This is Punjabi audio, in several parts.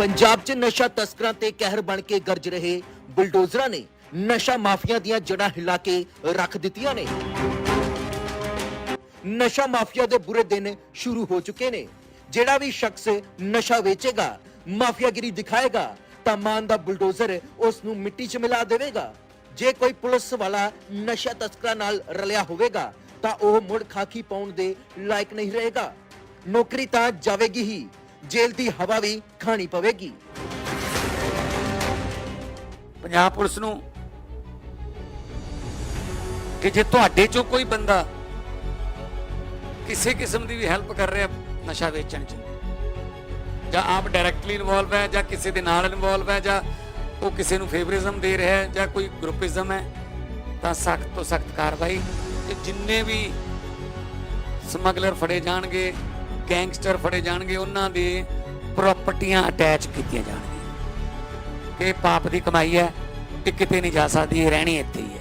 ਪੰਜਾਬ 'ਚ ਨਸ਼ਾ ਤਸਕਰਾਂ ਤੇ ਕਹਿਰ ਬਣ ਕੇ ਗਰਜ ਰਹੇ ਬੁਲਡੋਜ਼ਰਾਂ ਨੇ ਨਸ਼ਾ ਮਾਫੀਆ ਦੀਆਂ ਜੜ੍ਹਾਂ ਹਿਲਾ ਕੇ ਰੱਖ ਦਿੱਤੀਆਂ ਨੇ। ਨਸ਼ਾ ਮਾਫੀਆ ਦੇ ਬੁਰੇ ਦਿਨ ਸ਼ੁਰੂ ਹੋ ਚੁੱਕੇ ਨੇ। ਜਿਹੜਾ ਵੀ ਸ਼ਖਸ ਨਸ਼ਾ ਵੇਚੇਗਾ, ਮਾਫੀਆਗਿਰੀ ਦਿਖਾਏਗਾ, ਤਾਂ ਮਾਨ ਦਾ ਬੁਲਡੋਜ਼ਰ ਉਸ ਨੂੰ ਮਿੱਟੀ 'ਚ ਮਿਲਾ ਦੇਵੇਗਾ। ਜੇ ਕੋਈ ਪੁਲਿਸ ਵਾਲਾ ਨਸ਼ਾ ਤਸਕਰਾਂ ਨਾਲ ਰਲਿਆ ਹੋਵੇਗਾ, ਤਾਂ ਉਹ ਮੁੜ ਖਾਕੀ ਪਾਉਣ ਦੇ ਲਾਇਕ ਨਹੀਂ ਰਹੇਗਾ। ਨੌਕਰੀ ਤਾਂ ਜਾਵੇਗੀ ਹੀ। ਜੇਲ੍ਹ ਦੀ ਹਵਾ ਵੀ ਖਾਣੀ ਪਵੇਗੀ। ਪੰਜਾਬ ਪੁਲਿਸ ਨੂੰ ਕਿ ਜੇ ਤੁਹਾਡੇ ਚੋਂ ਕੋਈ ਬੰਦਾ ਕਿਸੇ ਕਿਸਮ ਦੀ ਵੀ ਹੈਲਪ ਕਰ ਰਿਹਾ, ਨਸ਼ਾ ਵੇਚਣ ਚ, ਜਾਂ ਆਪ ਡਾਇਰੈਕਟਲੀ ਇਨਵੋਲਵ ਹੈ, ਜਾਂ ਕਿਸੇ ਦੇ ਨਾਲ ਇਨਵੋਲਵ ਹੈ, ਜਾਂ ਉਹ ਕਿਸੇ ਨੂੰ ਫੇਵਰਿਜ਼ਮ ਦੇ ਰਿਹਾ ਹੈ, ਜਾਂ ਕੋਈ ਗਰੁੱਪਿਜ਼ਮ ਹੈ, ਤਾਂ ਸਖਤ ਤੋਂ ਸਖਤ ਕਾਰਵਾਈ, ਤੇ ਜਿੰਨੇ ਵੀ ਸਮਗਲਰ ਫੜੇ ਜਾਣਗੇ ਗੈਂਗਸਟਰ ਫੜੇ ਜਾਣਗੇ, ਉਹਨਾਂ ਦੇ ਪ੍ਰਾਪਰਟੀਆਂ ਅਟੈਚ ਕੀਤੀਆਂ ਜਾਣਗੀਆਂ। ਇਹ ਪਾਪ ਦੀ ਕਮਾਈ ਹੈ ਇਹ ਕਿਤੇ ਨਹੀਂ ਜਾ ਸਕਦੀ, ਇਹ ਰਹਿਣੀ ਇੱਥੇ ਹੀ ਹੈ।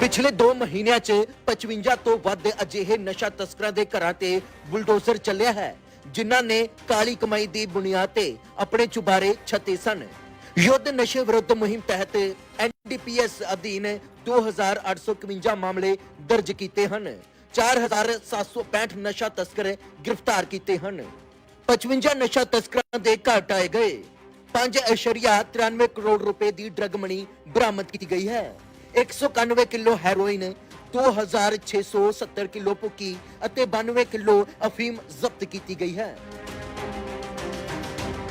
ਪਿਛਲੇ 2 ਮਹੀਨਿਆਂ 'ਚ 55 ਤੋਂ ਵੱਧ ਅਜਿਹੇ ਨਸ਼ਾ ਤਸਕਰਾਂ ਦੇ ਘਰਾਂ ਤੇ ਬੁਲਡੋਜ਼ਰ ਚੱਲਿਆ ਹੈ, ਜਿਨ੍ਹਾਂ ਨੇ ਕਾਲੀ ਕਮਾਈ ਦੀ ਬੁਨਿਆਦ ਤੇ ਆਪਣੇ ਚੁਬਾਰੇ ਛੱਤੇ ਸਨ। ਯੁੱਧ ਨਸ਼ੇ ਵਿਰੁੱਧ ਮੁਹਿੰਮ ਤਹਿਤ ਐਨਡੀਪੀਐਸ ਅਧੀਨ 2851 ਮਾਮਲੇ ਦਰਜ ਕੀਤੇ ਹਨ। 4765 ਨਸ਼ਾ ਤਸਕਰ ਗ੍ਰਿਫਤਾਰ ਕੀਤੇ ਹਨ। 55 ਨਸ਼ਾ ਤਸਕਰਾਂ ਦੇ ਘਰ ਟਾਏ ਗਏ। 5.93 ਕਰੋੜ ਰੁਪਏ ਦੀ ਡਰਗ ਮਨੀ ਬਰਾਮਦ ਕੀਤੀ ਗਈ ਹੈ। 191 ਕਿਲੋ ਹੈਰੋਇਨ 2670 ਕਿਲੋ ਭੁੱਕੀ ਅਤੇ 92 ਕਿਲੋ ਅਫੀਮ ਜ਼ਬਤ ਕੀਤੀ ਗਈ ਹੈ।